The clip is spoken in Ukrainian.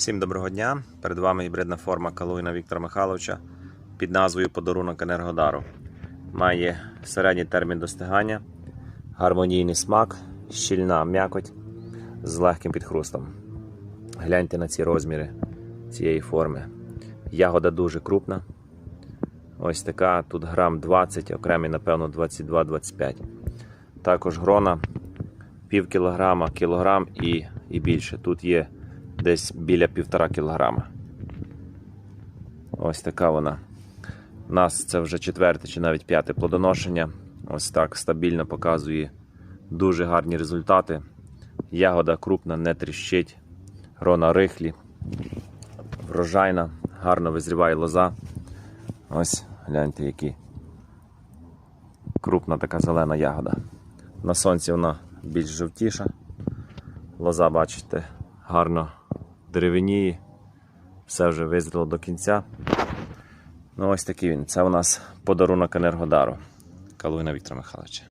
Всім доброго дня! Перед вами гібридна форма Калуїна Віктора Михайловича під назвою Подарунок Енергодару. Має середній термін достигання, гармонійний смак, щільна м'якоть з легким підхрустом. Гляньте на ці розміри цієї форми. Ягода дуже крупна. Ось така, тут грам 20, окремі, напевно, 22-25. Також грона пів кілограма, кілограм і, і більше. Тут є десь біля півтора кілограма. Ось така вона. У нас це вже четверте чи навіть п'яте плодоношення. Ось так стабільно показує дуже гарні результати. Ягода крупна, не тріщить, грона рихлі, врожайна, гарно визріває лоза. Ось гляньте, які крупна така зелена ягода. На сонці вона більш жовтіша. Лоза, бачите, гарно деревеніє. Все вже визріло до кінця. Ну, ось такий він. Це у нас подарунок Енергодару. Калуїна Віктора Михайловича.